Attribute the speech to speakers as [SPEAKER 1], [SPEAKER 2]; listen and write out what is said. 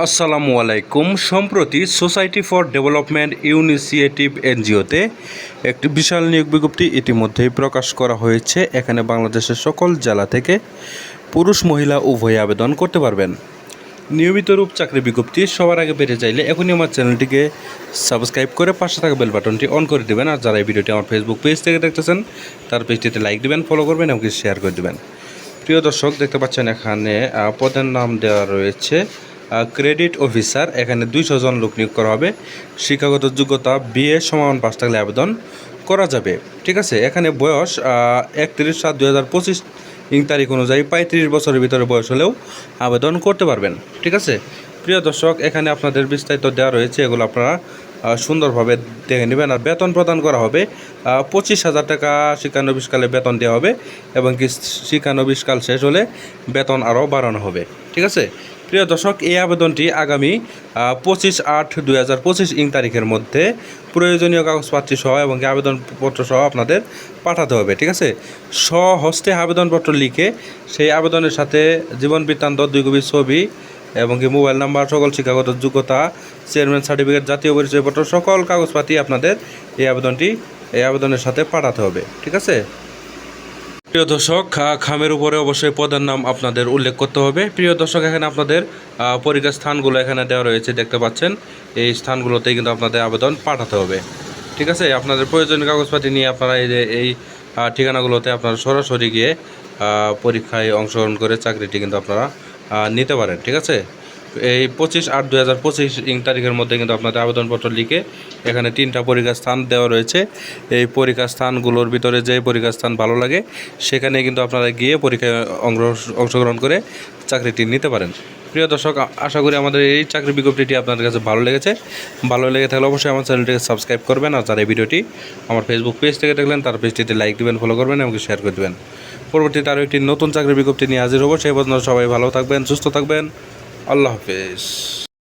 [SPEAKER 1] আসসালামু আলাইকুম। সম্প্রতি সোসাইটি ফর ডেভেলপমেন্ট ইউনিসিয়েটিভ এনজিওতে একটি বিশাল নিয়োগ বিজ্ঞপ্তি ইতিমধ্যেই প্রকাশ করা হয়েছে। এখানে বাংলাদেশের সকল জেলা থেকে পুরুষ, মহিলা উভয়ে আবেদন করতে পারবেন। নিয়মিত রূপ চাকরি বিজ্ঞপ্তি সবার আগে পেতে চাইলে এখনই আমার চ্যানেলটিকে সাবস্ক্রাইব করে পাশে থাকা বেল বাটনটি অন করে দেবেন। আর যারা এই ভিডিওটি আমার ফেসবুক পেজ থেকে দেখতেছেন, তার পেজটিতে লাইক দিবেন ফলো করবেন এবং শেয়ার করে দেবেন। প্রিয় দর্শক, দেখতে পাচ্ছেন এখানে পদের নাম দেওয়া রয়েছে ক্রেডিট অফিসার এখানে দুইশো জন লোক নিয়োগ করা হবে। শিক্ষাগত যোগ্যতা, বিএ সমান পাঁচ থাকলে আবেদন করা যাবে। ঠিক আছে? এখানে বয়স একত্রিশ সাত দুই হাজার পঁচিশ ইং তারিখ অনুযায়ী পঁয়ত্রিশ বছরের ভিতরে বয়স হলেও আবেদন করতে পারবেন। ঠিক আছে? প্রিয় দর্শক, এখানে আপনাদের বিস্তারিত দেওয়া রয়েছে, এগুলো আপনারা সুন্দরভাবে দেখে নেবেন। আর বেতন প্রদান করা হবে পঁচিশ হাজার টাকা শিক্ষানবিশকালে বেতন দেওয়া হবে এবং কি শিক্ষানবিশকাল শেষ হলে বেতন আরও বাড়ানো হবে। ঠিক আছে? প্রিয় দর্শক, এই আবেদনটি আগামী পঁচিশ আট দুই হাজার পঁচিশ ইং তারিখের মধ্যে প্রয়োজনীয় কাগজপত্র সহ এবং আবেদনপত্র সহ আপনাদের পাঠাতে হবে, ঠিক আছে? স্বহস্তে আবেদনপত্র লিখে সেই আবেদনের সাথে জীবন বৃত্তান্ত দুই কপি ছবি এবং কি মোবাইল নাম্বার, সকল শিক্ষাগত যোগ্যতা, চেয়ারম্যান সার্টিফিকেট, জাতীয় পরিচয়পত্র, সকল কাগজপাতি আপনাদের এই আবেদনটি, এই আবেদনের সাথে পাঠাতে হবে, ঠিক আছে? প্রিয় দর্শক খামের উপরে অবশ্যই পদের নাম আপনাদের উল্লেখ করতে হবে। প্রিয় দর্শক, এখানে আপনাদের পরীক্ষার স্থানগুলো এখানে দেওয়া রয়েছে, দেখতে পাচ্ছেন। এই স্থানগুলোতে কিন্তু আপনাদের আবেদন পাঠাতে হবে। ঠিক আছে? আপনাদের প্রয়োজনীয় কাগজপাতি নিয়ে আপনারা এই যে, এই ঠিকানাগুলোতে আপনারা সরাসরি গিয়ে পরীক্ষায় অংশগ্রহণ করে চাকরিটি কিন্তু আপনারা নিতে পারেন। ঠিক আছে? এই পঁচিশ আট দুই হাজার পঁচিশ ইং তারিখের মধ্যে কিন্তু আপনাদের আবেদনপত্র লিখে এখানে তিনটা পরীক্ষার স্থান দেওয়া রয়েছে। এই পরীক্ষার স্থানগুলোর ভিতরে যে পরীক্ষার স্থান ভালো লাগে, সেখানে কিন্তু আপনারা গিয়ে পরীক্ষায় অংশ- অংশগ্রহণ করে চাকরিটি নিতে পারেন। প্রিয় দর্শক, আশা করি আমাদের এই চাকরি বিজ্ঞপ্তিটি আপনাদের কাছে ভালো লেগেছে। ভালো লেগে থাকলে অবশ্যই আমার চ্যানেলটিকে সাবস্ক্রাইব করবেন আর যারা এই ভিডিওটি আমার ফেসবুক পেজ থেকে দেখলেন, তার পেজটিতে লাইক দিবেন ফলো করবেন এবং শেয়ার করে দেবেন। পরবর্তীতে আরও একটি নতুন চাকরি বিজ্ঞপ্তি নিয়ে হাজির হব। সেই পর্যন্ত সবাই ভালো থাকবেন, সুস্থ থাকবেন। আল্লাহ হাফেজ।